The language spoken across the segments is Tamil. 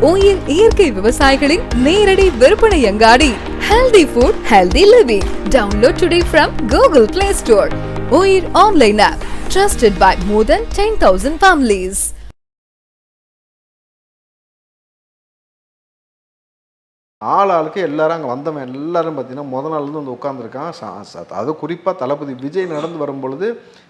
ஓயில் இயற்கை விவசாயிகளின் நேரடி விற்பனை அங்காடி. Healthy food healthy living download today from Google Play Store oil online app trusted by more then ten thousand families ஆள் ஆளுக்கு எல்லாரும் அங்கே வந்தவன் எல்லாரும் பார்த்தீங்கன்னா முத நாள்லேருந்து வந்து உட்காந்துருக்கான் அது குறிப்பாக தளபதி விஜய் நடந்து வரும்பொழுது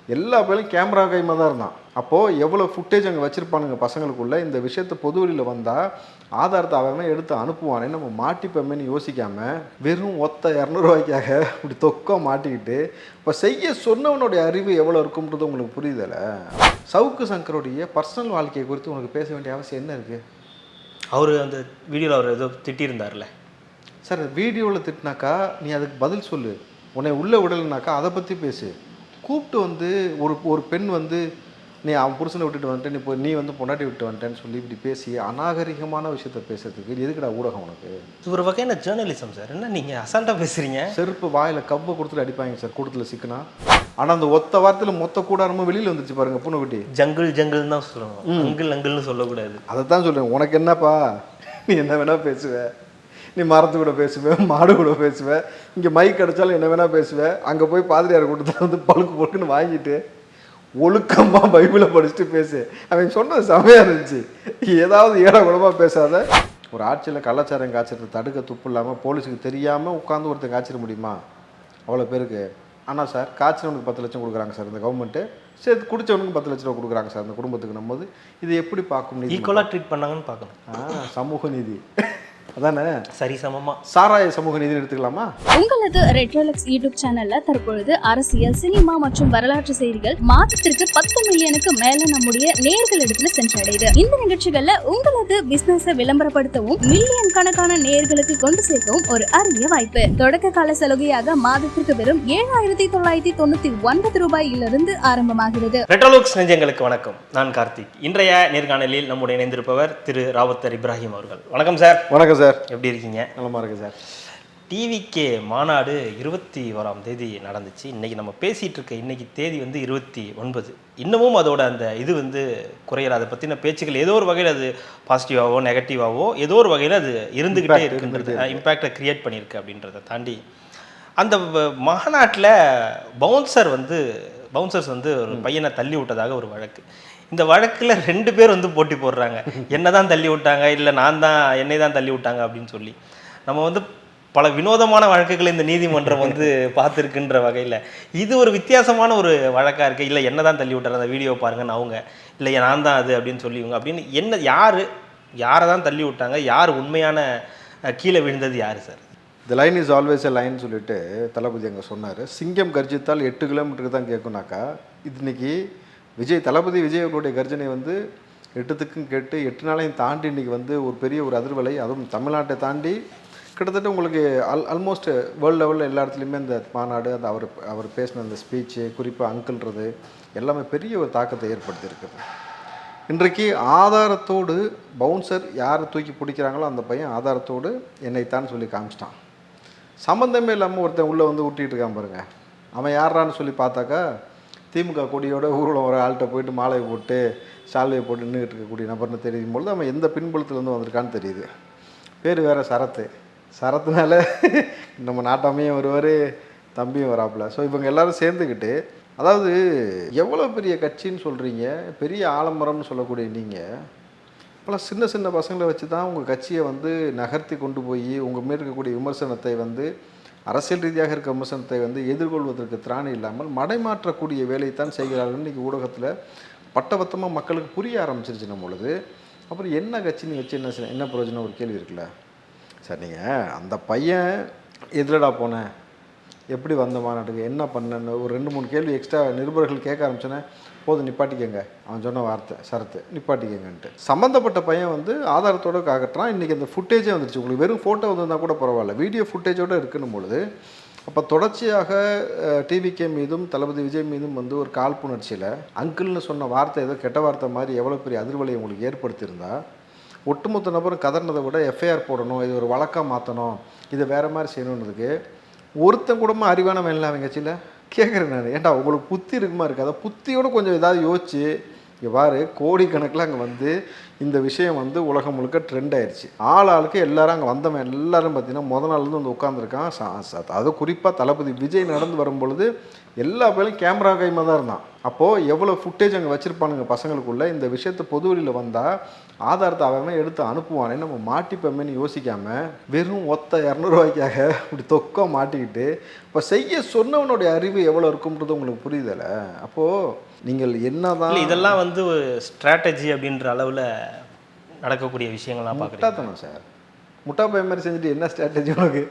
எல்லா பேரும் கேமரா கைமாக தான் இருந்தான். அப்போது எவ்வளோ ஃபுட்டேஜ் அங்கே வச்சுருப்பானுங்க பசங்களுக்குள்ளே இந்த விஷயத்தை பொது வெளியில் வந்தால் ஆதாரத்தை அவன் எடுத்து அனுப்புவானே நம்ம மாட்டிப்போமேன்னு யோசிக்காமல் வெறும் ஒத்த இரநூறுவாய்க்காக இப்படி தொக்கம் மாட்டிக்கிட்டு இப்போ செய்ய சொன்னவனுடைய அறிவு எவ்வளோ இருக்கும்ன்றது உங்களுக்கு புரியுதல சவுக்கு சங்கருடைய பர்சனல் வாழ்க்கையை குறித்து உனக்கு பேச வேண்டிய அவசியம் என்ன இருக்குது அவர் அந்த வீடியோவில் அவர் ஏதோ திட்டியிருந்தார்ல. சார் வீடியோவில் திட்டினாக்கா நீ அதுக்கு பதில் சொல்லு. உன்னை உள்ளே விடலைனாக்கா அதை பற்றி பேசு. கூப்பிட்டு வந்து ஒரு ஒரு பெண் வந்து நீ அவன் புருஷனை விட்டுட்டு வந்துட்டு நீ போய் நீ வந்து பொண்டாட்டி விட்டு வந்துட்டேன்னு சொல்லி இப்படி பேசி அநாகரிகமான விஷயத்த பேசுறதுக்கு எதுக்குடா ஊடகம் உனக்கு? ஒரு வகையான ஜேர்னலிசம் சார் என்ன நீங்கள் அசால்ட்டாக பேசுகிறீங்க செருப்பு வாயில் கவ்வை கொடுத்துட்டு அடிப்பாங்க சார் கூட்டத்தில் சிக்கனா. ஆனால் அந்த ஒத்த வாரத்தில் மொத்த கூடாரமும் வெளியில் வந்துச்சு பாருங்க பூனைக்குட்டி ஜங்கிள் ஜங்கிள்னு தான் சொல்லணும் அங்கிள் அங்கிள்னு சொல்லக்கூடாது. அதை தான் சொல்கிறேன் உனக்கு என்னப்பா? நீ என்ன வேணால் பேசுவ. நீ மரத்து கூட பேசுவ மாடு கூட பேசுவ. இங்கே மைக் அடித்தாலும் என்ன வேணால் பேசுவ. அங்கே போய் பாதிரியார் கூட்டத்தில் வந்து பழுக்கு பொழுக்குன்னு வாங்கிட்டு ஒழுக்கமாக பைபிளை படிச்சுட்டு பேசு. அவன் சொன்னது செமையாக இருந்துச்சு. ஏதாவது ஏட குணமாக பேசாத. ஒரு ஆட்சியில் கள்ளச்சாரம் காய்ச்சறது தடுக்க துப்பு இல்லாமல் போலீஸுக்கு தெரியாமல் உட்காந்து ஒருத்தன் காய்ச்சிட முடியுமா? அவ்வளோ பேருக்கு. ஆனால் சார் காய்ச்சினவனுக்கு பத்து லட்சம் கொடுக்குறாங்க சார் இந்த கவர்மெண்ட்டு சேர்த்து குடிச்சவனுக்கு பத்து லட்ச ரூபா கொடுக்குறாங்க சார் அந்த குடும்பத்துக்கு போது இது எப்படி பார்க்கும் ஈக்குவலாக ட்ரீட் பண்ணாங்கன்னு பார்க்கணும். சமூக நீதி. அதானே? சரி சமமாக சாராய சமூக நீதினு எடுத்துக்கலாமா? உங்களது ரெட்ரோலக்ஸ் யூடியூப் சேனல்ல தற்பொழுது அரசியல் சினிமா மற்றும் வரலாற்று செய்திகள் மாதத்திற்கு பத்து மில்லியனுக்கு மேல நம்முடைய நேர்களிடத்துல சென்றடையுது. இந்த நிகழ்ச்சிகள்ல உங்களது பிசினஸ விளம்பரப்படுத்தவும் மில்லியன் கணக்கான நேர்களுக்கு கொண்டு சேர்க்கவும் ஒரு அரிய வாய்ப்பு. தொடக்க கால சலுகையாக மாதத்திற்கு வெறும் ஏழாயிரத்தி தொள்ளாயிரத்தி தொண்ணூத்தி ஒன்பது ரூபாயிலிருந்து ஆரம்பமாகிறது. ரெட்ரோலோக்ஸ் நெஞ்சங்களுக்கு வணக்கம். நான் கார்த்திக். இன்றைய நேர்காணலில் நம்முடைய இணைந்திருப்பவர் திரு ராவுத்தர் இப்ராஹிம் அவர்கள். வணக்கம் சார். வணக்கம் சார். எப்படி இருக்கீங்க? நலமா இருக்கு சார். டிவிகே மாநாடு இருபத்தி ஓராம் தேதி நடந்துச்சு. இன்னைக்கு நம்ம பேசிட்டு இருக்க இன்னைக்கு தேதி வந்து இருபத்தி ஒன்பது. இன்னமும் அதோட அந்த இது வந்து குறையல. அதை பற்றின பேச்சுக்கள் ஏதோ ஒரு வகையில் அது பாசிட்டிவாவோ நெகட்டிவாவோ ஏதோ ஒரு வகையில் அது இருந்துக்கிட்டே இருக்குன்றது. இம்பேக்டை கிரியேட் பண்ணியிருக்கு அப்படின்றத தாண்டி. அந்த மாநாட்டில் பவுன்சர் வந்து பவுன்சர்ஸ் வந்து ஒரு பையனை தள்ளி விட்டதாக ஒரு வழக்கு. இந்த வழக்கில் ரெண்டு பேர் வந்து போட்டி போடுறாங்க. என்ன தான் தள்ளி விட்டாங்க இல்லை நான் தான் என்னை தான் தள்ளி விட்டாங்க அப்படின்னு சொல்லி. நம்ம வந்து பல வினோதமான வழக்குகளை இந்த நீதிமன்றம் வந்து பார்த்துருக்குன்ற வகையில். இது ஒரு வித்தியாசமான ஒரு வழக்காக இருக்குது இல்லை என்ன தான் தள்ளி விட்டார் அந்த வீடியோ பாருங்கன்னு அவங்க. இல்லை நான் தான் அது அப்படின்னு சொல்லி இவங்க அப்படின்னு என்ன யார் யாரை தான் தள்ளி விட்டாங்க யார் உண்மையான கீழே விழுந்தது யார் sir? The line is always a line சொல்லிட்டு தளபதி அங்கே சொன்னார். சிங்கம் கர்ஜித்தால் எட்டு கிலோமீட்டருக்கு தான் கேட்குனாக்கா இது இன்னைக்கு விஜய் தளபதி விஜய் அவர்களுடைய கர்ஜனை வந்து எட்டுத்துக்கும் கேட்டு எட்டு நாளையும் தாண்டி இன்னைக்கு வந்து ஒரு பெரிய ஒரு அதிர்வலை. அதுவும் தமிழ்நாட்டை தாண்டி கிட்டத்தட்ட உங்களுக்கு அல் ஆல்மோஸ்ட் வேர்ல்டு லெவலில் எல்லா இடத்துலையுமே இந்த மாநாடு அந்த அவர் அவர் பேசின அந்த ஸ்பீச்சு குறிப்பாக அங்கிள்ன்றது எல்லாமே பெரிய ஒரு தாக்கத்தை ஏற்படுத்தியிருக்குது. இன்றைக்கு ஆதாரத்தோடு பவுன்சர் யார் தூக்கி பிடிக்கிறாங்களோ அந்த பையன் ஆதாரத்தோடு என்னைத்தான் சொல்லி காமிச்சிட்டான். சம்மந்தமே இல்லாமல் ஒருத்தன் உள்ளே வந்து ஊட்டிகிட்டு இருக்கான் பாருங்க. அவன் யாரான்னு சொல்லி பார்த்தாக்கா திமுக கொடியோட ஊர்வலம் வர ஆள்கிட்ட போயிட்டு மாலையை போட்டு சால்வையை போட்டு நின்றுட்டு இருக்கக்கூடிய நபர்னு தெரியும் பொழுது அவன் எந்த பின்புலத்துலேருந்து வந்திருக்கான்னு தெரியுது. பேர் வேறு சரத்து. சரத்துனால நம்ம நாட்டாமையும் வருவார் தம்பியும் வராப்புல. ஸோ இவங்க எல்லாரும் சேர்ந்துக்கிட்டு அதாவது எவ்வளோ பெரிய கட்சின்னு சொல்கிறீங்க பெரிய ஆலமரம்னு சொல்லக்கூடிய நீங்கள் பல சின்ன சின்ன பசங்களை வச்சு தான் உங்கள் கட்சியை வந்து நகர்த்தி கொண்டு போய் உங்கள் மேல் இருக்கக்கூடிய விமர்சனத்தை வந்து அரசியல் ரீதியாக இருக்க விமர்சனத்தை வந்து எதிர்கொள்வதற்கு திராணி இல்லாமல் மடைமாற்றக்கூடிய வேலையைத்தான் செய்கிறார்கள். இன்றைக்கி ஊடகத்தில் பட்டபத்தமாக மக்களுக்கு புரிய ஆரம்பிச்சிருச்சு நம்ம பொழுது. அப்புறம் என்ன கட்சி நீ வச்சு என்ன செய்ய- என்ன பிரயோஜனம்? ஒரு கேள்வி இருக்குல்ல. சார் நீங்கள் அந்த பையன் எதிரடா போனேன் எப்படி வந்த மாநாட்டுக்கு என்ன பண்ணேன்னு ஒரு ரெண்டு மூணு கேள்வி எக்ஸ்ட்ரா நிருபர்கள் கேட்க ஆரம்பிச்சோன்னே போதும் நிப்பாட்டிக்கங்க. அவன் சொன்ன வார்த்தை சரத்து. நிப்பாட்டிக்கங்கன்ட்டு. சம்மந்தப்பட்ட பையன் வந்து ஆதாரத்தோட காட்டுறான் இன்றைக்கி அந்த ஃபுட்டேஜே வந்துருச்சு. உங்களுக்கு வெறும் ஃபோட்டோ வந்திருந்தால் கூட பரவாயில்ல. வீடியோ ஃபுட்டேஜோடு இருக்கணும் பொழுது அப்போ தொடர்ச்சியாக டிவிகே மீதும் தளபதி விஜய் மீதும் வந்து ஒரு காழ்ப்புணர்ச்சியில் அங்கிள்னு சொன்ன வார்த்தை ஏதோ கெட்ட வார்த்தை மாதிரி எவ்வளோ பெரிய அதிர்வலை உங்களுக்கு ஏற்படுத்தியிருந்தா ஒட்டுமொத்த நபரும் கதறினதை விட எஃப்ஐஆர் போடணும் இது ஒரு வழக்காக மாற்றணும் இதை வேறு மாதிரி செய்யணுன்றதுக்கு ஒருத்தன் கூடமா அறிவானவன் இல்லை அவங்க கட்சியில்? கேட்குறேன் நான். ஏன்டா உங்களுக்கு புத்தி இருக்குமா இருக்காது புத்தியோடு கொஞ்சம் ஏதாவது யோசிச்சு இங்கே பாரு கோடிக்கணக்கில் அங்கே வந்து இந்த விஷயம் வந்து உலகம் முழுக்க ட்ரெண்ட் ஆயிடுச்சு ஆள் ஆளுக்கு எல்லாரும் அங்கே வந்தவன் எல்லாரும் பார்த்தீங்கன்னா முத நாள்லேருந்து வந்து உட்காந்துருக்கான் அது குறிப்பாக தளபதி விஜய் நடந்து வரும்பொழுது எல்லா பேரும் கேமரா கைமாக தான் இருந்தான். அப்போது எவ்வளோ ஃபுட்டேஜ் அங்கே வச்சுருப்பானுங்க பசங்களுக்குள்ளே? இந்த விஷயத்தை பொது வெளியில் வந்தால் ஆதாரத்தை அவன் எடுத்து அனுப்புவானே. நம்ம மாட்டிப்போமேன்னு யோசிக்காமல் வெறும் ஒத்த இரநூறுவாய்க்காக இப்படி தொக்க மாட்டிக்கிட்டு இப்போ செய்ய சொன்னவனுடைய அறிவு எவ்வளோ இருக்கும்ன்றது உங்களுக்கு புரியுதல அப்போது நீங்கள் என்னதான் இல்லை இதெல்லாம் வந்து ஒரு ஸ்ட்ராட்டஜி அப்படின்ற அளவில் நடக்கக்கூடிய விஷயங்கள்லாம் பார்க்குறேன். சார். முட்டா பையன் மாதிரி செஞ்சுட்டு என்ன ஸ்ட்ராட்டஜி உனக்கு?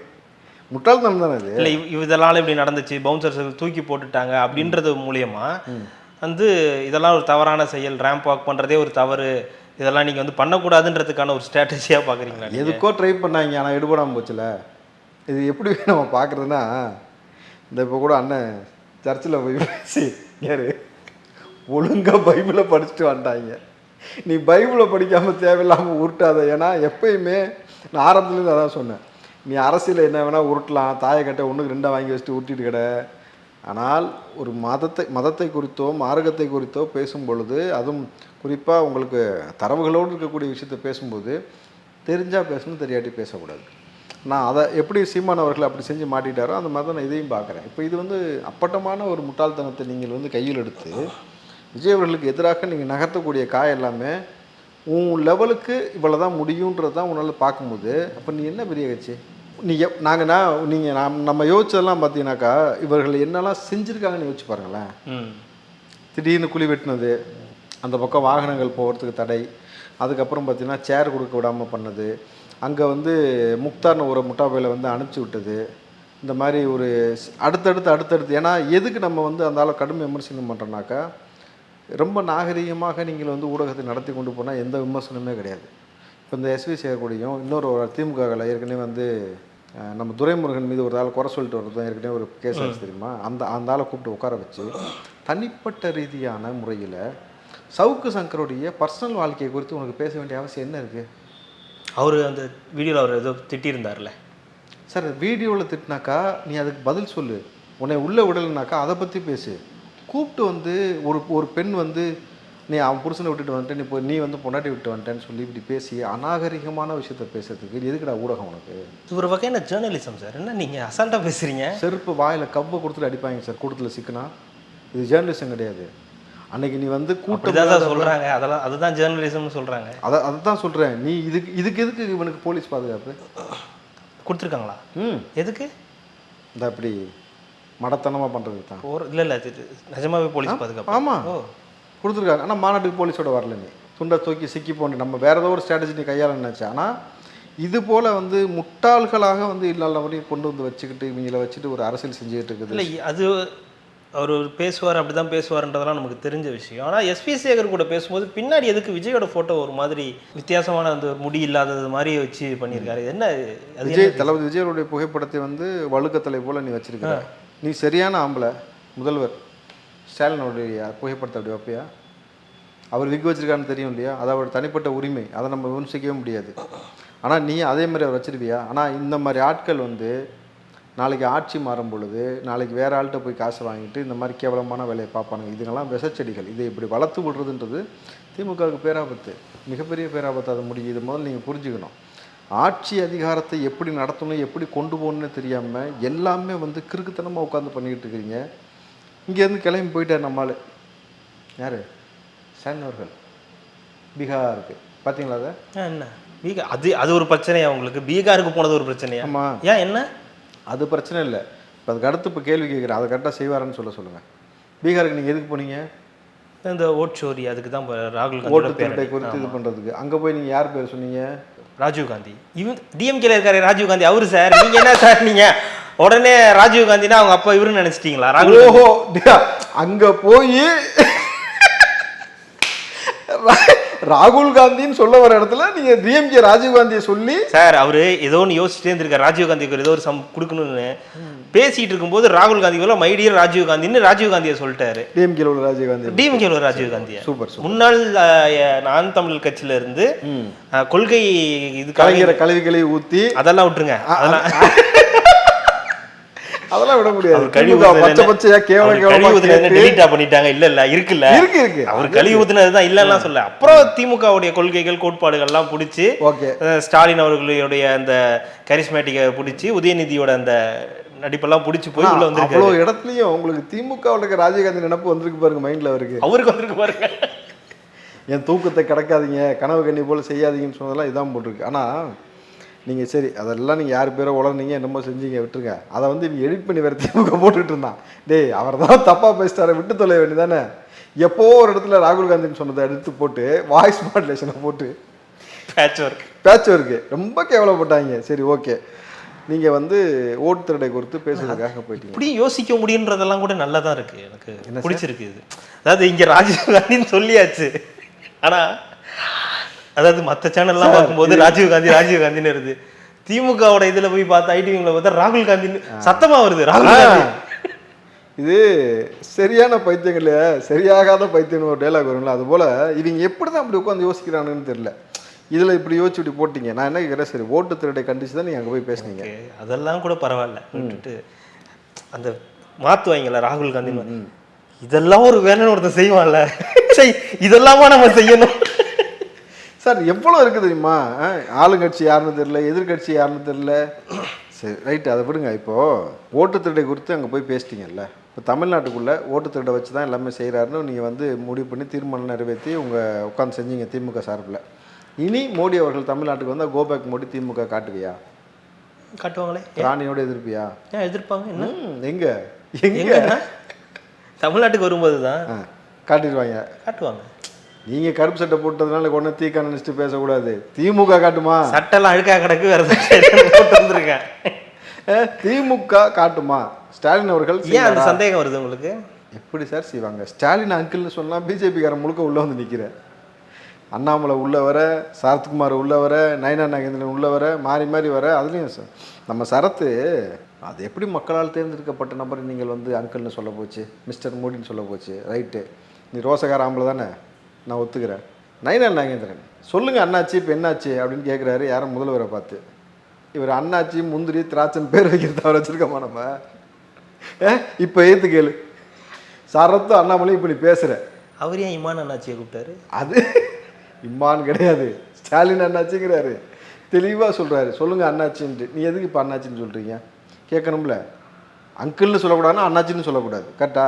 முட்டாள்தனம் தானே அது இல்லை இதெல்லாம் இப்படி நடந்துச்சு பவுன்சர்ஸ் தூக்கி போட்டுட்டாங்க அப்படின்றது மூலியமா வந்து இதெல்லாம் ஒரு தவறான செயல் ரேம்ப் வாக் பண்ணுறதே ஒரு தவறு. இதெல்லாம் நீங்கள் வந்து பண்ணக்கூடாதுன்றதுக்கான ஒரு ஸ்ட்ராட்டஜியாக பார்க்குறீங்களா எதுக்கோ ட்ரை பண்ணாங்க ஆனால் எடுபடாமல் போச்சுல. இது எப்படி நம்ம பார்க்குறதுன்னா இந்த இப்போ கூட அண்ணன் சர்ச்சில் போய் பேசி யாரு ஒழுங்காக பைபிளை படிச்சுட்டு வந்துட்டாங்க. நீ பைபிளை படிக்காமல் தேவையில்லாமல் உருட்டாத. ஏன்னா எப்பயுமே நான் ஆரம்பத்துலேருந்து அதான் சொன்னேன். நீ அரசியல் என்ன வேணால் உருட்டலாம் தாயை கட்ட ஒன்றுக்கு ரெண்டாக வாங்கி வச்சுட்டு உருட்டிட்டு கிட. ஆனால் ஒரு மதத்தை மதத்தை குறித்தோ மார்க்கத்தை குறித்தோ பேசும் பொழுது அதுவும் குறிப்பாக உங்களுக்கு தரவுகளோடு இருக்கக்கூடிய விஷயத்தை பேசும்போது தெரிஞ்சால் பேசணும் தெரியாட்டி பேசக்கூடாது. நான் அதை எப்படி சீமான் அவர்கள் அப்படி செஞ்சு மாட்டிட்டாரோ அந்த மாதிரி தான் நான் இதையும் பார்க்குறேன். இப்போ இது வந்து அப்பட்டமான ஒரு முட்டாள்தனத்தை நீங்கள் வந்து கையில் எடுத்து விஜய் அவர்களுக்கு எதிராக நீங்கள் நகர்த்தக்கூடிய காய் எல்லாமே உன் லெவலுக்கு இவ்வளோ தான் முடியுன்றது தான் உன்னால் பார்க்கும்போது அப்போ நீ என்ன பெரிய கட்சி? நீ எப் நாங்கள் நான் நீங்கள் நாம் நம்ம யோசிச்சதெல்லாம் பார்த்தீங்கன்னாக்கா இவர்கள் என்னெல்லாம் செஞ்சுருக்காங்கன்னு யோசிச்சு பாருங்களேன். திடீர்னு குழி வெட்டினது அந்த பக்கம் வாகனங்கள் போகிறதுக்கு தடை அதுக்கப்புறம் பார்த்தீங்கன்னா சேர் கொடுக்க விடாமல் பண்ணது அங்கே வந்து முக்தார்னு ஒரு முட்டாபையில் வந்து அனுப்பிச்சி விட்டது இந்த மாதிரி ஒரு அடுத்தடுத்து அடுத்தடுத்து ஏன்னா எதுக்கு நம்ம வந்து அந்த ஆளை கடும் விமர்சனம் பண்ணுறோன்னாக்கா ரொம்ப நாகரிகமாக நீங்கள் வந்து ஊடகத்தை நடத்தி கொண்டு போனால் எந்த விமர்சனமே கிடையாது. இப்போ இந்த எஸ்வி சேகக்கூடியும் இன்னொரு திமுகவில் ஏற்கனவே வந்து நம்ம துரைமுருகன் மீது ஒரு ஆள் குறை சொல்லிட்டு வர்றதும் ஏற்கனவே ஒரு கேஸ் ஆச்சு தெரியுமா? அந்த அந்த ஆளை கூப்பிட்டு உட்கார வச்சு தனிப்பட்ட ரீதியான முறையில் சவுக்கு சங்கருடைய பர்சனல் வாழ்க்கையை குறித்து உனக்கு பேச வேண்டிய அவசியம் என்ன இருக்குது அவர் அந்த வீடியோவில் அவர் ஏதோ திட்டியிருந்தார்ல சார் வீடியோவில் திட்டினாக்கா நீ அதுக்கு பதில் சொல்லு. உன்னை உள்ளே விடலைனாக்கா அதை பற்றி பேசு. கூப்பிட்டு வந்து ஒரு ஒரு பெண் வந்து நீ அவன் புருஷனை விட்டுட்டு வந்துட்டு நீ இப்போ நீ வந்து பொண்டாட்டி விட்டு வந்துட்டேன்னு சொல்லி இப்படி பேசி அநாகரிகமான விஷயத்த பேசுறதுக்கு எதுக்குடா ஊடகம் உனக்கு? ஒரு வகையான ஜேர்னலிசம் சார் என்ன நீங்கள் அசால்ட்டாக பேசுகிறீங்க செருப்பு வாயில் கவ்வை கொடுத்துட்டு அடிப்பாங்க சார் கூட்டத்தில் சிக்கினா? இது ஜேர்னலிசம் கிடையாது. அன்னைக்கு நீ வந்து கூட்டம் சொல்கிறாங்க அதெல்லாம் அதுதான் ஜேர்னலிசம்னு சொல்கிறாங்க அதை அதை தான் சொல்கிறேன் நீ இதுக்கு இதுக்கு எதுக்கு இவனுக்கு போலீஸ் பாதுகாப்பு? கொடுத்துருக்காங்களா? ம். எதுக்கு? இந்த அப்படி மடத்தனமாக பண்ணுறது தான். ஒரு இல்லை இல்லை நிஜமாவே போலீஸ் பாதுகாப்பு. ஆமாம் ஓ. கொடுத்துருக்காங்க ஆனால் மாநாட்டுக்கு போலீஸோட வரல நீ துண்டை தூக்கி சிக்கி போண்டு நம்ம வேற ஏதோ ஒரு ஸ்ட்ராட்டஜி நீ கையாள நினச்சா. ஆனால் இது போல் வந்து முட்டாள்களாக வந்து இல்லாத வரையும் கொண்டு வந்து வச்சுக்கிட்டு இவங்கள வச்சுட்டு ஒரு அரசியல் செஞ்சுக்கிட்டு இருக்குது. இல்லை அது அவர் பேசுவார் அப்படி தான் பேசுவார்ன்றதெல்லாம் நமக்கு தெரிஞ்ச விஷயம். ஆனால் எஸ்பி சேகர் கூட பேசும்போது பின்னாடி எதுக்கு விஜயோட ஃபோட்டோ ஒரு மாதிரி வித்தியாசமான அந்த முடி இல்லாதது மாதிரி வச்சு பண்ணியிருக்காரு. என்ன விஜய் தளபதி விஜயனுடைய புகைப்படத்தை வந்து வழுக்கத்தலை போல நீ வச்சிருக்க நீ சரியான ஆம்பளை முதல்வர். ஸ்டாலினுடைய புகைப்படத்தை அப்படி வைப்பியா? அவர் விக்கு வச்சிருக்கான்னு தெரியும் இல்லையா? அது அவர் தனிப்பட்ட உரிமை. அதை நம்ம விமர்சிக்கவே முடியாது. ஆனால் நீ அதே மாதிரி அவர் வச்சிருவியா ஆனால் இந்த மாதிரி ஆட்கள் வந்து நாளைக்கு ஆட்சி மாறும் பொழுது நாளைக்கு வேறு ஆள்கிட்ட போய் காசு வாங்கிட்டு இந்த மாதிரி கேவலமான வேலையை பார்ப்பானுங்க. இதுங்கெல்லாம் விஷச்செடிகள். இதை இப்படி வளர்த்து விடுறதுன்றது திமுகவுக்கு பேராபத்து. மிகப்பெரிய பேராபத்து அது முடியும் இது முதல்ல நீங்கள் புரிஞ்சுக்கணும். ஆட்சி அதிகாரத்தை எப்படி நடத்தணும் எப்படி கொண்டு போகணுன்னு தெரியாமல் எல்லாமே வந்து கிறுக்குத்தனமாக உட்காந்து பண்ணிக்கிட்டு இருக்கிறீங்க. இங்கேருந்து கிளம்பி போயிட்டார் நம்மால். யார்? ஸ்டாலின் அவர்கள். பீகாருக்கு. பார்த்தீங்களா அதை? என்ன? பீகார் அது அது ஒரு பிரச்சனையா உங்களுக்கு? பீகாருக்கு போனது ஒரு பிரச்சனையா? ஆமாம் ஏன் என்ன? அது பிரச்சனை இல்லை. இப்போ அதுக்கு அடுத்து இப்போ கேள்வி கேட்குறேன். அதை கரெக்டாக செய்வாருன்னு சொல்ல சொல்லுங்கள் பீகாருக்கு நீங்கள் எதுக்கு போனீங்க? இந்த ஓட் சோரி அதுக்கு தான் ராகுல் ஓட்டு திருட்டை குறித்து இது பண்ணுறதுக்கு. அங்கே போய் நீங்கள் யார் பேர் சொன்னீங்க? ராஜீவ் காந்தி. இவன் டிஎம்கேல இருக்காரு ராஜீவ் காந்தி. அவரு சார். நீங்க என்ன சார் நீங்க? உடனே ராஜீவ் காந்தினா அவங்க அப்பா இவருன்னு நினைச்சிட்டீங்களா? ராகுல் காந்தி? ஓஹோ அங்கே போய் ராகுல் காந்தின்னு சொல்ல வர இடத்துல நீங்கள் டிஎம்கே ராஜீவ் காந்தியை சொல்லி சார் அவரு ஏதோ ஒன்று யோசிச்சுட்டே இருந்திருக்காரு. ராஜீவ் காந்திக்கு ஏதோ ஒரு சம் கொடுக்கணும்னு. பேசிட்டு இருக்கும்போது ராகுல் காந்தி போல மைடியர் ராஜீவ் காந்தின்னு ராஜீவ் காந்தியை சொல்லிட்டாரு. டிஎம்கேல உள்ள ராஜீவ் காந்தி. டிஎம்கேல ராஜீவ் காந்தியா சூப்பர் முன்னாள் நான் தமிழ் கட்சியில இருந்து கொள்கை இதுக்காக கலைஞரை கல்வி கழுவி ஊற்றி அதெல்லாம் விட்டுருங்க. அதெல்லாம் அதெல்லாம் விட முடியாது. கழிவு பச்சை பச்சையா கேவல கேவலமா டெலீட்டா பண்ணிட்டாங்க? இல்ல இல்ல இருக்குல்ல. இருக்கு இருக்கு. அவர் கழிவு ஊத்துனதுதான் இல்லன்னா சொல்ல. அப்புறம் திமுகவுடைய கொள்கைகள் கோட்பாடுகள் எல்லாம் பிடிச்சி ஸ்டாலின் அவர்களுடைய அந்த கரிஸ்மேட்டிக்கை பிடிச்சி உதயநிதியோட அந்த நடிப்பெல்லாம் பிடிச்சி போய் உள்ள வந்திருக்காரு. அவ்வளவு இடத்துலயும் உங்களுக்கு திமுக இருக்க ராஜீவ்காந்தி நினப்பு வந்திருக்கு பாருங்க மைண்ட்ல அவருக்கு. அவருக்கு வந்திருக்கு பாருங்க. என் தூக்கத்தை கிடக்காதீங்க கனவு கண்ணி போல செய்யாதீங்கன்னு சொன்னதெல்லாம் இதான் போட்டிருக்கு. ஆனா நீங்க சரி அதெல்லாம் நீங்க யார் பேரோ உளர்னீங்க என்னமோ செஞ்சீங்க விட்டுருங்க. அதை வந்து இவங்க எடிட் பண்ணி வேற திமுக போட்டுட்டு இருந்தான். டேய் அவர் தான் தப்பா பேசிட்டாரு விட்டு தொலை வேண்டியதானே எப்போ ஒரு இடத்துல ராகுல் காந்தின்னு சொன்னதை எடுத்து போட்டு வாய்ஸ் மாடுலேஷனை போட்டு பேட்ச் ஒர்க் பேட்ச் ஒர்க்கு ரொம்ப கேவலப்பட்டாங்க. சரி ஓகே. நீங்க வந்து ஓட்டு திருடை குறித்து பேசுறதுக்காக போயிட்டீங்க. இப்படி யோசிக்க முடியுன்றதெல்லாம் கூட நல்லா தான் இருக்கு. எனக்கு பிடிச்சிருக்கு இது. அதாவது இங்க ராஜீவ் காந்தின்னு சொல்லியாச்சு. ஆனா அதாவது மத்த சேனல்லாம் பார்க்கும்போது ராஜீவ் காந்தி ராஜீவ் காந்தின்னு வருது. திமுகவோட இதுல போய் பார்த்தா ஐடி விங்ல பார்த்தா ராகுல் காந்தின்னு சத்தமா வருது ராகுல் காந்தி. இது சரியான பைத்தியங்கள்ல சரியாகாத பைத்தியம்னு ஒரு டைலாக் வரும்ல அது போல இவங்க எப்படி தான் அப்படி உட்காந்து யோசிக்கிறானுன்னு தெரியல. இதுல இப்படி யோசிச்சு இப்படி போட்டீங்க. நான் என்ன கேட்குறேன் சரி ஓட்டு திருடை கண்டிச்சு தான் நீங்க அங்க போய் பேசுனீங்க. அதெல்லாம் கூட பரவாயில்ல. விட்டுட்டு அந்த மாத்துவாங்கல்ல ராகுல் காந்தி இதெல்லாம் ஒரு வேலைன்னு ஒருத்தன் செய்வான்ல. சரி இதெல்லாமா நம்ம செய்யணும்? சார் எவ்வளோ இருக்குது தெரியுமா? ஆளுங்கட்சி யாருன்னு தெரியல எதிர்க்கட்சி யாருன்னு தெரியல. சரி ரைட்டு அதை விடுங்க. இப்போது ஓட்டு திருடை குறித்து அங்கே போய் பேசிட்டீங்கல்ல. இப்போ தமிழ்நாட்டுக்குள்ளே ஓட்டு திருடை வச்சு தான் எல்லாமே செய்கிறாருன்னு நீங்கள் வந்து முடிவு பண்ணி தீர்மானம் நிறைவேற்றி உங்கள் உட்காந்து செஞ்சீங்க திமுக சார்பில். இனி மோடி அவர்கள் தமிழ்நாட்டுக்கு வந்தால் கோபேக் மோடி திமுக காட்டுவியா? காட்டுவாங்களே. ராணியோட எதிர்ப்பியா? ஏன் எதிர்ப்பாங்க? என்ன? ம், எங்க? எங்க? எங்க தமிழ்நாட்டுக்கு வரும்போது தான் ஆ, காட்டிடுவாங்க. காட்டுவாங்க. நீங்கள் கருப்பு சட்டை போட்டதுனால உடனே தீக்கா நினச்சிட்டு பேசக்கூடாது. திமுக காட்டுமா? சட்டெல்லாம் அழுக்கா கிடக்கு வேற போட்டு வந்திருக்கேன் திமுக காட்டுமா? ஸ்டாலின் அவர்கள் ஏன் அந்த? சந்தேகம் வருது உங்களுக்கு? எப்படி சார் செய்வாங்க? ஸ்டாலின் அங்கிள்னு சொன்னா பிஜேபிக்காரன் முழுக்க உள்ள வந்து நிக்கிற. அண்ணாமலை உள்ள வர சரத்குமார் உள்ள வர நயனா நாகேந்திரன் உள்ள வர மாறி மாறி வர அதுலேயும் ச- நம்ம சரத்து அது எப்படி மக்களால் தேர்ந்தெடுக்கப்பட்ட நபர் நீங்கள் வந்து அங்கிள்னு சொல்ல போச்சு? மிஸ்டர் மோடின்னு சொல்ல போச்சு ரைட்டு. நீ ரோசகார ஆம்பளை தானே? நான் ஒத்துக்கிறேன். நயனா நாகேந்திரன். சொல்லுங்க அண்ணாச்சி இப்போ என்னாச்சு அப்படின்னு கேட்குறாரு யாரும் முதல்வரை பார்த்து. இவர் அண்ணாச்சி முந்திரி திராட்சன் பேர் வைக்கிறது தவிர வச்சிருக்கோமா நம்ம? இப்போ ஏத்து கேளு. சரத்து அண்ணாமலை இப்போ நீ பேசுற. அவர் ஏன் இமான் அண்ணாச்சியை கூப்பிட்டாரு? அது இம்மான் கிடையாது. ஸ்டாலின் அண்ணாச்சிங்கிறாரு. தெளிவாக சொல்றாரு. சொல்லுங்க அண்ணாச்சின்ட்டு. நீ எதுக்கு இப்போ அண்ணாச்சின்னு சொல்றீங்க? கேட்கணும்ல. அங்கிள்னு சொல்லக்கூடாதுன்னா அண்ணாச்சின்னு சொல்லக்கூடாது. கரெக்டா?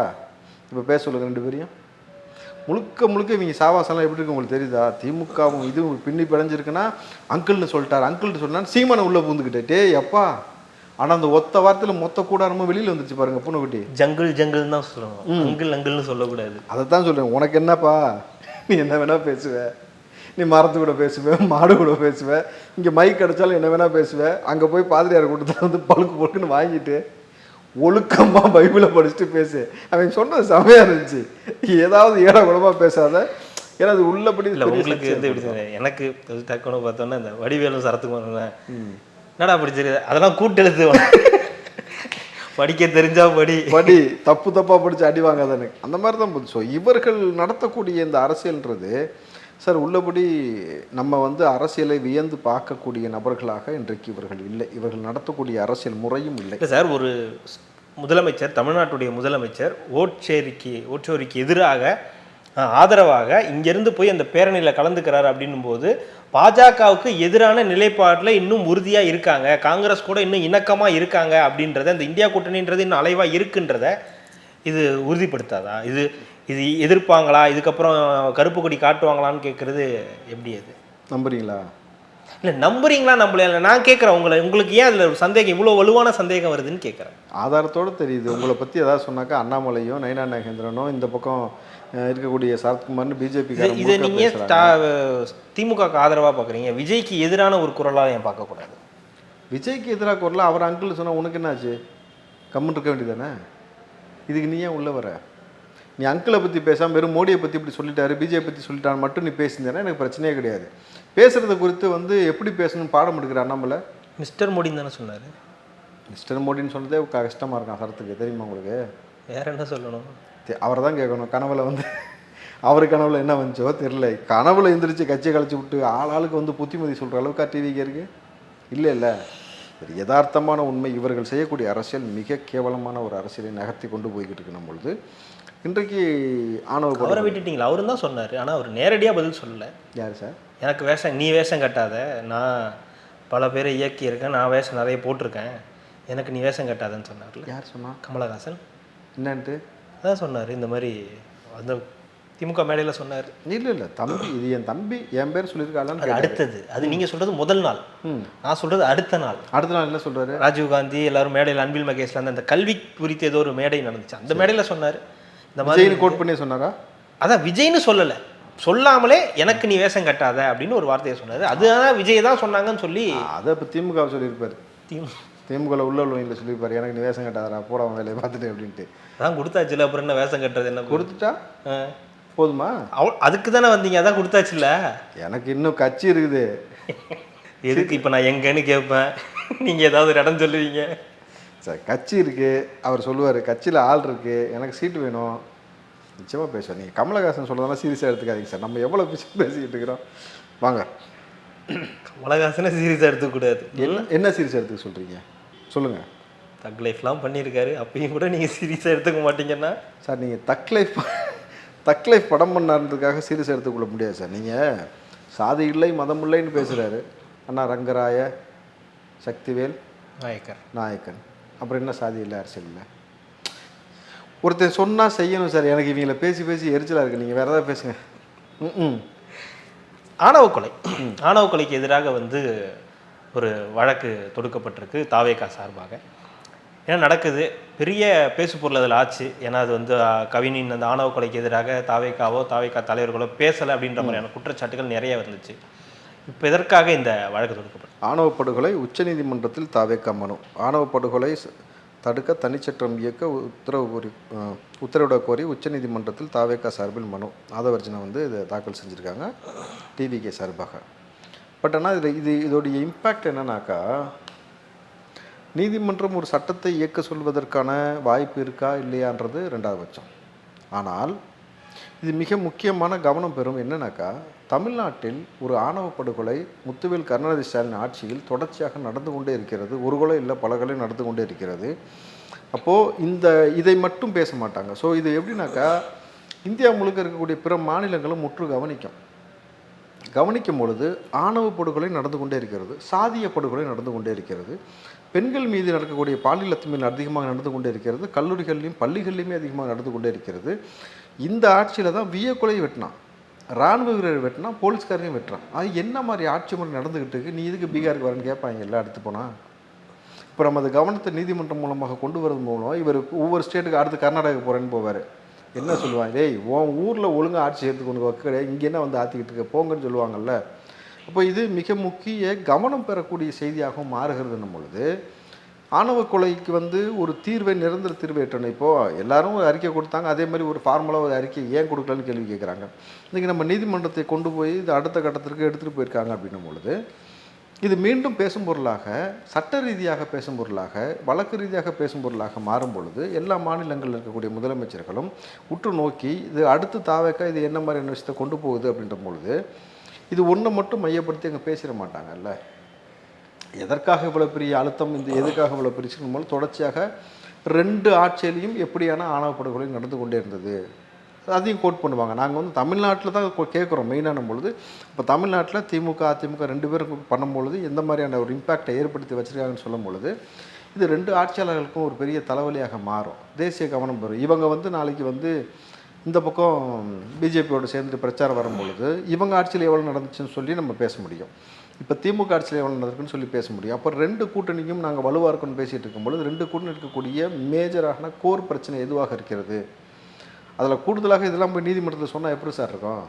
இப்போ பேச சொல்லுங்க ரெண்டு பேரையும். முழுக்க முழுக்க இவங்க சாவாசம்லாம் எப்படி இருக்கு உங்களுக்கு தெரியுதா? திமுகவும் இது பின்னி பிணைஞ்சிருக்குன்னா அங்கிள்னு சொல்லிட்டாரு. அங்கிள்னு சொன்னா சீமானை உள்ள பூந்துக்கிட்டே அப்பா. ஆனால் அந்த ஒத்த வார்த்தையில் மொத்த கூடாரமும் வெளியில் வந்துருச்சு பாருங்க பூனைக்குட்டி ஜங்கிள் ஜங்கிள் தான் சொல்லணும் அங்கிள் அங்கிள்னு சொல்லக்கூடாது. அதை தான் சொல்கிறேன் உனக்கு என்னப்பா? நீ என்ன வேணால் பேசுவ. நீ மரத்து கூட பேசுவ மாடு கூட பேசுவ. இங்கே மைக் அடிச்சாலும் என்ன வேணால் பேசுவ. அங்கே போய் பாதிரியார் கூட்டத்தில் வந்து பழுக்கு பொழுக்குன்னு வாங்கிட்டு ஒழுக்கமா பைபிளை படிச்சுட்டு பேசு. அவன் சொன்னது செமையாக இருந்துச்சு. ஏதாவது ஏடா குணமாக பேசாத. ஏன்னா அது உள்ளபடி இல்ல உங்களுக்கு வந்து எப்படி? எனக்கு டக்குன்னு பார்த்தோன்னா இந்த வடிவேலும் சரத்துக்குமார் என்னடா அப்படி தெரியுது? அதெல்லாம் கூட்டெழுத்து படிக்க தெரிஞ்சா படி. படி. தப்பு தப்பா படிச்சு அடி வாங்காதானு அந்த மாதிரி தான் ஸோ இவர்கள் நடத்தக்கூடிய இந்த அரசியல்ன்றது சார் உள்ளபடி நம்ம வந்து அரசியலை வியந்து பார்க்கக்கூடிய நபர்களாக இன்றைக்கு இவர்கள் இல்லை. இவர்கள் நடத்தக்கூடிய அரசியல் முறையும் இல்லை. சார் ஒரு முதலமைச்சர் தமிழ்நாட்டுடைய முதலமைச்சர் ஓட்சேரிக்கு ஓட்சோரிக்கு எதிராக ஆதரவாக இங்கிருந்து போய் அந்த பேரணியில் கலந்துக்கிறார் அப்படின்னும் போது பாஜகவுக்கு எதிரான நிலைப்பாட்டில் இன்னும் உறுதியாக இருக்காங்க. காங்கிரஸ் கூட இன்னும் இணக்கமாக இருக்காங்க அப்படின்றத இந்த இந்தியா கூட்டணின்றது இன்னும் அலைவாக இருக்குன்றத இது உறுதிப்படுத்தாதா? இது இது எதிர்ப்பாங்களா? இதுக்கப்புறம் கருப்பு கொடி காட்டுவாங்களான்னு கேட்குறது எப்படி அது? நம்புறீங்களா? இல்லை நம்புறீங்களா நம்பல இல்லை நான் கேட்குறேன் உங்களை உங்களுக்கு ஏன் அதில் சந்தேகம் இவ்வளோ வலுவான சந்தேகம் வருதுன்னு கேட்குறேன் ஆதாரத்தோட தெரியுது. உங்களை பற்றி ஏதாவது சொன்னாக்கா அண்ணாமலையும் நயனா நாகேந்திரனும் இந்த பக்கம் இருக்கக்கூடிய சரத்குமார்னு பிஜேபி இது- நீங்கள் திமுக ஆதரவாக பார்க்குறீங்க விஜய்க்கு எதிரான ஒரு குரலாக ஏன் பார்க்கக்கூடாது விஜய்க்கு எதிராக குரல? அவர் அங்கிள் சொன்னா உனக்கு என்னாச்சு? கம்முன்னு இருக்க வேண்டியதானே இதுக்கு நீ ஏன் உள்ள வர? நீ அங்கிளை பற்றி பேசாம வெறும் மோடியை பற்றி இப்படி சொல்லிட்டாரு பிஜேபி பற்றி சொல்லிட்டாரு மட்டும் நீ பேசியிருந்தேன்னா எனக்கு பிரச்சனையே கிடையாது. பேசுறத குறித்து வந்து எப்படி பேசணும்னு பாடம் எடுக்கிற அண்ணாமலை மிஸ்டர் மோடின்னு தானே சொன்னார். மிஸ்டர் மோடின்னு சொன்னதே க- கஷ்டமா இருக்கான் சரத்துக்கு தெரியுமா உங்களுக்கு? வேற என்ன சொல்லணும்? அவரை தான் கேட்கணும். கனவுல வந்து அவர் கனவுல என்ன வந்துச்சோ தெரியல. கனவுல எந்திரிச்சு கட்சியை கழிச்சு விட்டு ஆள் ஆளுக்கு வந்து புத்திமதி சொல்ற அளவுக்கு டிவிக்கு இருக்கு? இல்லை இல்லை. யதார்த்தமான உண்மை இவர்கள் செய்யக்கூடிய அரசியல் மிக கேவலமான ஒரு அரசியலை நகர்த்தி கொண்டு போய்கிட்டு இருக்கணும் பொழுது இன்றைக்கு ஆணவ அவரை விட்டுட்டீங்களா? அவரும் தான் சொன்னார். ஆனால் அவர் நேரடியாக பதில் சொல்லலை. யார் சார்? எனக்கு வேஷம் நீ வேஷம் கட்டாத. நான் பல பேரை இயக்கியிருக்கேன். நான் வேஷம் நிறைய போட்டிருக்கேன். எனக்கு நீ வேஷம் கட்டாதன்னு சொன்னார்ல. யார் சொன்னா? கமலஹாசன். என்னன்ட்டு? அதான் சொன்னார். இந்த மாதிரி அந்த திமுக மேடையில் சொன்னார். இல்லை இல்லை. தம்பி இது என் தம்பி என் பேர் கேட்டாரு. அடுத்தது. அது நீங்கள் சொல்கிறது முதல் நாள். நான் சொல்கிறது அடுத்த நாள். அடுத்த நாள் என்ன சொல்றாரு? ராஜீவ் காந்தி எல்லாரும் மேடையில் அன்பில் மகேஷ்ல அந்த கல்வி குறித்து ஏதோ ஒரு மேடை நடந்துச்சு. அந்த மேடையில் சொன்னார். இந்த மாதிரி கோட் பண்ணி சொன்னாரா? அதான் விஜய்னு சொல்லலை. சொல்லாமலே எனக்கு நீ வேஷம் கட்டாத அப்படின்னு ஒரு வார்த்தையை சொன்னார். அது ஆனால் விஜய் தான் சொன்னாங்கன்னு சொல்லி அதை இப்போ திமுக சொல்லியிருப்பாரு. திமு- திமுகவில் உள்ள உள்ளவங்களில் சொல்லியிருப்பாரு. எனக்கு நீ வேஷம் கட்டாதடா போட அவன் வேலையை பார்த்துட்டு அப்படின்ட்டு. அதான் கொடுத்தாச்சுல அப்புறம் என்ன வேஷம் கட்டுறது என்ன கொடுத்துட்டா. போதுமா? அவ அதுக்கு தானே வந்தீங்க அதான் கொடுத்தாச்சுல எனக்கு இன்னும் கட்சி இருக்குது. எதுக்கு இப்போ நான் எங்கன்னு கேட்பேன் நீங்கள் ஏதாவது ஒரு இடம் சொல்லுவீங்க. சார் கட்சி இருக்கு. அவர் சொல்லுவார் கட்சியில் ஆள் இருக்கு. எனக்கு சீட்டு வேணும். நிச்சயமாக பேசுவார். நீங்கள் கமலஹாசன் சொல்கிறதெல்லாம் சீரியஸாக எடுத்துக்காதீங்க சார். நம்ம எவ்வளோ பேசி பேசிக்கிட்டு இருக்கிறோம். வாங்க. கமலஹாசனை சீரியஸாக எடுத்துக்கூடாது என்ன என்ன சீரியஸ் எடுத்துக்க சொல்கிறீங்க சொல்லுங்கள் தக் லைஃப்லாம் பண்ணியிருக்காரு. அப்பயும் கூட நீங்கள் சீரியஸாக எடுத்துக்க மாட்டீங்கன்னா? சார் நீங்கள் தக் லைஃப் தக் லைஃப் படம் பண்ணாருன்றதுக்காக சீரியஸ் எடுத்துக்கொள்ள முடியாது சார். நீங்கள் சாதி இல்லை மதம் இல்லைன்னு பேசுகிறாரு அண்ணா ரங்கராய சக்திவேல் நாயக்கர். நாயக்கன். அப்புறம் என்ன சாதி இல்லை அரசியல் இல்லை? ஒருத்தர் சொன்னால் செய்யணும் சார். எனக்கு இவங்கள பேசி பேசி எரிச்சலாக இருக்குது நீங்கள் வேறு ஏதாவது பேசுங்க. ம் ஆணவ கொலை ஆணவ கொலைக்கு எதிராக வந்து ஒரு வழக்கு தொடுக்கப்பட்டிருக்கு தாவேகா சார்பாக. ஏன்னா நடக்குது. பெரிய பேசு பொருள் அதில் ஆச்சு. ஏன்னா அது வந்து கவினின் அந்த ஆணவ கொலைக்கு எதிராக தாவேக்காவோ தாவேக்கா தலைவர்களோ பேசலை அப்படின்ற மாதிரியான குற்றச்சாட்டுகள் நிறைய வந்துச்சு இப்போ எதற்காக இந்த வழக்கு தொடுக்கப்படும் ஆணவ படுகொலை உச்சநீதிமன்றத்தில் தாவேக்கா மனு. ஆணவ படுகொலை தடுக்க தனிச்சட்டம் இயக்க உத்தரவு கோரி உத்தரவிட கோரி உச்சநீதிமன்றத்தில் தாவேக்கா சார்பில் மனு. ஆதவர்ஜனை வந்து இதை தாக்கல் செஞ்சுருக்காங்க டிவிகே சார்பாக. பட் ஆனால் இதில் இது இதோடைய இம்பேக்ட் என்னன்னாக்கா நீதிமன்றம் ஒரு சட்டத்தை இயக்க சொல்வதற்கான வாய்ப்பு இருக்கா இல்லையான்றது ரெண்டாவது பட்சம். ஆனால் இது மிக முக்கியமான கவனம் பெறும் என்னன்னாக்கா தமிழ்நாட்டில் ஒரு ஆணவ படுகொலை முத்துவேல் கருணாநிதி ஸ்டாலின் ஆட்சியில் தொடர்ச்சியாக நடந்து கொண்டே இருக்கிறது. ஒரு கொலை இல்லை பல கொலை நடந்து கொண்டே இருக்கிறது. அப்போது இந்த இதை மட்டும் பேச மாட்டாங்க. ஸோ இது எப்படின்னாக்கா இந்தியா முழுக்க இருக்கக்கூடிய பிற மாநிலங்களும் முற்று கவனிக்கும். கவனிக்கும் பொழுது ஆணவ படுகொலை நடந்து கொண்டே இருக்கிறது சாதிய படுகொலை நடந்து கொண்டே இருக்கிறது. பெண்கள் மீது நடக்கக்கூடிய பாலியல் அத்துமீறல் அதிகமாக நடந்து கொண்டே இருக்கிறது. கல்லூரிகள்லையும் பள்ளிகள்லையுமே அதிகமாக நடந்து கொண்டே இருக்கிறது. இந்த ஆட்சியில் தான் விய வெட்டினான். ராணுவ வீரர் வெட்டினா போலீஸ்காரனையும் வெட்டுறான். அது என்ன மாதிரி ஆட்சி முறை நடந்துக்கிட்டு இருக்கு? நீ இதுக்கு பீகாருக்கு வரேன்னு கேட்பாங்க எல்லாம் அடுத்து போனால் இப்போ நம்ம கவனத்தை நீதிமன்றம் மூலமாக கொண்டு வரது மூலம் இவர் ஒவ்வொரு ஸ்டேட்டுக்கு அடுத்து கர்நாடகா போகிறேன்னு போவார். என்ன சொல்லுவாங்க? டேய் உன் ஊரில் ஒழுங்கா ஆட்சி எடுத்து கொண்டு வைக்கடே இங்கே என்ன வந்து ஆற்றிக்கிட்டு இருக்க? போங்கன்னு சொல்லுவாங்கல்ல. அப்போ இது மிக முக்கிய கவனம் பெறக்கூடிய செய்தியாகவும் மாறுகிறதுன்னும் பொழுது ஆணவ கொலைக்கு வந்து ஒரு தீர்வை நிரந்தர தீர்வு எட்டணும். இப்போது எல்லாரும் ஒரு அறிக்கை கொடுத்தாங்க. அதே மாதிரி ஒரு ஃபார்முலா ஒரு அறிக்கை ஏன் கொடுக்கலன்னு கேள்வி கேட்குறாங்க. இன்றைக்கி நம்ம நீதிமன்றத்தை கொண்டு போய் இது அடுத்த கட்டத்திற்கு எடுத்துகிட்டு போயிருக்காங்க அப்படின்னும் பொழுது இது மீண்டும் பேசும் பொருளாக சட்ட ரீதியாக பேசும் பொருளாக வழக்கு ரீதியாக பேசும் பொருளாக மாறும் பொழுது எல்லா மாநிலங்களில் இருக்கக்கூடிய முதலமைச்சர்களும் உற்று நோக்கி இது அடுத்து தாவேக்கா இது என்ன மாதிரியான விஷயத்தை கொண்டு போகுது அப்படின்ற பொழுது இது ஒன்றை மட்டும் மையப்படுத்தி அங்கே பேசிட மாட்டாங்கல்ல? எதற்காக இவ்வளோ பெரிய அழுத்தம்? இந்த எதுக்காக இவ்வளோ பெருசுன்னு போது தொடர்ச்சியாக ரெண்டு ஆட்சியிலையும் எப்படியான ஆணவ படுகொலை நடந்து கொண்டே இருந்தது. அதையும் கோட் பண்ணுவாங்க. நாங்கள் வந்து தமிழ்நாட்டில் தான் கேட்குறோம் மெயினான பொழுது. இப்போ தமிழ்நாட்டில் திமுக அதிமுக ரெண்டு பேரும் பண்ணும்பொழுது எந்த மாதிரியான ஒரு இம்பேக்டை ஏற்படுத்தி வச்சுருக்காங்கன்னு சொல்லும் பொழுது இது ரெண்டு ஆட்சியாளர்களுக்கும் ஒரு பெரிய தலைவலியாக மாறும். தேசிய கவனம் பெறும். இவங்க வந்து நாளைக்கு வந்து இந்த பக்கம் பிஜேபியோட சேர்ந்துட்டு பிரச்சாரம் வரும்பொழுது இவங்க ஆட்சியில் எவ்வளோ நடந்துச்சுன்னு சொல்லி நம்ம பேச முடியும். இப்போ திமுக ஆட்சியில் எவ்வளோ நடந்திருக்குன்னு சொல்லி பேச முடியும். அப்போ ரெண்டு கூட்டணிக்கும் நாங்கள் வலுவாக இருக்குன்னு பேசிகிட்டு இருக்கும்பொழுது ரெண்டு கூட்டணி இருக்கக்கூடிய மேஜரான கோர் பிரச்சனை எதுவாக இருக்கிறது? அதில் கூடுதலாக இதெல்லாம் போய் நீதிமன்றத்தில் சொன்னால் எப்படி சார் இருக்கும்?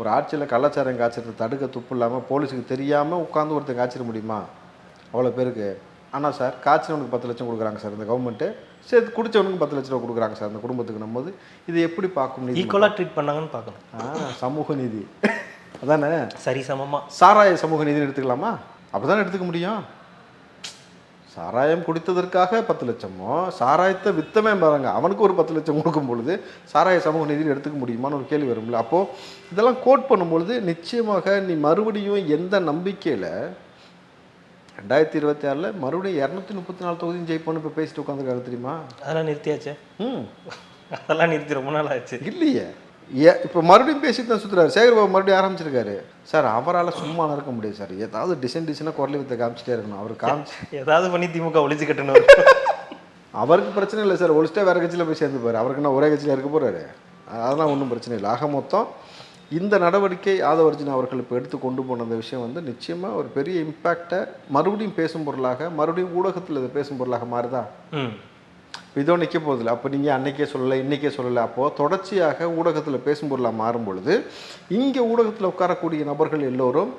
ஒரு ஆட்சியில் கலாச்சாரம் காய்ச்சறதை தடுக்க துப்பு இல்லாமல் போலீஸுக்கு தெரியாமல் உட்காந்து ஒருத்தன் காய்ச்சிட முடியுமா? அவ்வளோ பேருக்கு. ஆனால் சார் காய்ச்சினவனுக்கு பத்து லட்சம் கொடுக்குறாங்க சார் இந்த கவர்மெண்ட்டு சரி குடிச்சவனுக்கு பத்து லட்ச ரூபா கொடுக்குறாங்க சார் அந்த குடும்பத்துக்கு போது இது எப்படி பார்க்கும் நீதி ஈக்குவலாக ட்ரீட் பண்ணாங்கன்னு பார்க்கணும். சமூக நீதி. அதானே? சரி சமமாக சாராய சமூக நீதினு எடுத்துக்கலாமா? அப்போ தானே எடுத்துக்க முடியும். சாராயம் குடித்ததற்காக பத்து லட்சமோ சாராயத்தை வித்தமே பாருங்க. அவனுக்கு ஒரு பத்து லட்சம் கொடுக்கும் பொழுது சாராய சமூக நீதினு எடுத்துக்க முடியுமான்னு ஒரு கேள்வி வரும்ல. அப்போது இதெல்லாம் கோட் பண்ணும்பொழுது நிச்சயமாக நீ மறுபடியும் எந்த நம்பிக்கையில் ரெண்டாயிரத்தி இருபத்தி ஆறில் மறுபடியும் இரநூத்தி முப்பத்தி நாலு தொகுதியும் ஜெயிப்போன்னு இப்போ பேசிட்டு உட்காந்துருக்காரு தெரியுமா? அதெல்லாம் நிறுத்தியாச்சே. ம். அதெல்லாம் நிறுத்தி ரொம்ப நாள் ஆச்சு. இல்லையே. ஏ இப்போ மறுபடியும் பேசிட்டு தான் சுற்றுறாரு சேகர்பாபு மறுபடியும் ஆரம்பிச்சிருக்காரு. சார் அவரால் சும்மா இருக்க முடியாது சார். ஏதாவது டிசைன் டிசைனாக குரல் வித்தை காமிச்சிட்டே இருக்கணும். அவர் காமிச்சு ஏதாவது பண்ணி திமுக ஒழிச்சு கட்டணும். அவருக்கு பிரச்சனை இல்லை சார். ஒழிச்சிட்டா வேறு கட்சியில் போய் சேர்ந்துப்பார் அவருக்கு என்ன ஒரே கட்சியில் இருக்க போகிறாரு அதெல்லாம் ஒன்றும் பிரச்சனை இல்லை. ஆக மொத்தம் இந்த நடவடிக்கை ஆதவர்ஜின் அவர்கள் இப்போ எடுத்து கொண்டு போன அந்த விஷயம் வந்து நிச்சயமாக ஒரு பெரிய இம்பேக்டை மறுபடியும் பேசும் பொருளாக மறுபடியும் ஊடகத்தில் இது பேசும் பொருளாக மாறுதா? இதோ நிற்க போதில்ல அப்போ நீங்கள் அன்றைக்கே சொல்லலை இன்றைக்கே சொல்லலை. அப்போது தொடர்ச்சியாக ஊடகத்தில் பேசும் பொருளாக மாறும் பொழுது இங்கே ஊடகத்தில் உட்காரக்கூடிய நபர்கள் எல்லோரும்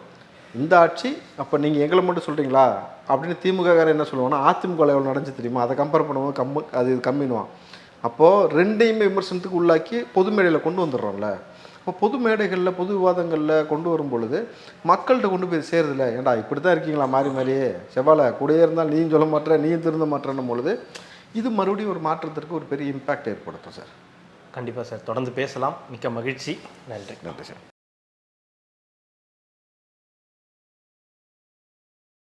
இந்த ஆட்சி அப்போ நீங்கள் எங்களை மட்டும் சொல்கிறீங்களா அப்படின்னு திமுககாரன் என்ன சொல்லுவாங்கன்னா அதிமுக எவ்வளோ நடந்துச்சு தெரியுமா? அதை கம்பேர் பண்ணும்போது கம்மு அது இது கம்மினுவான் அப்போது ரெண்டையுமே விமர்சனத்துக்கு உள்ளாக்கி பொது மேடையில் கொண்டு வந்துடுறோம்ல. இப்போ பொது மேடைகளில் பொது விவாதங்களில் கொண்டு வரும் பொழுது மக்கள்கிட்ட கொண்டு போய் சேருதில்ல ஏன்டா இப்படி தான் இருக்கீங்களா? மாறி மாறியே செவ்வாழை கூடயே இருந்தால் நீயும் சொல்ல மாட்டேற நீயும் திருந்த மாட்டேன்னும் பொழுது இது மறுபடியும் ஒரு மாற்றத்திற்கு ஒரு பெரிய இம்பாக்ட் ஏற்படுத்தும் சார் கண்டிப்பாக சார் தொடர்ந்து பேசலாம். மிக்க மகிழ்ச்சி. நன்றி. நன்றி சார்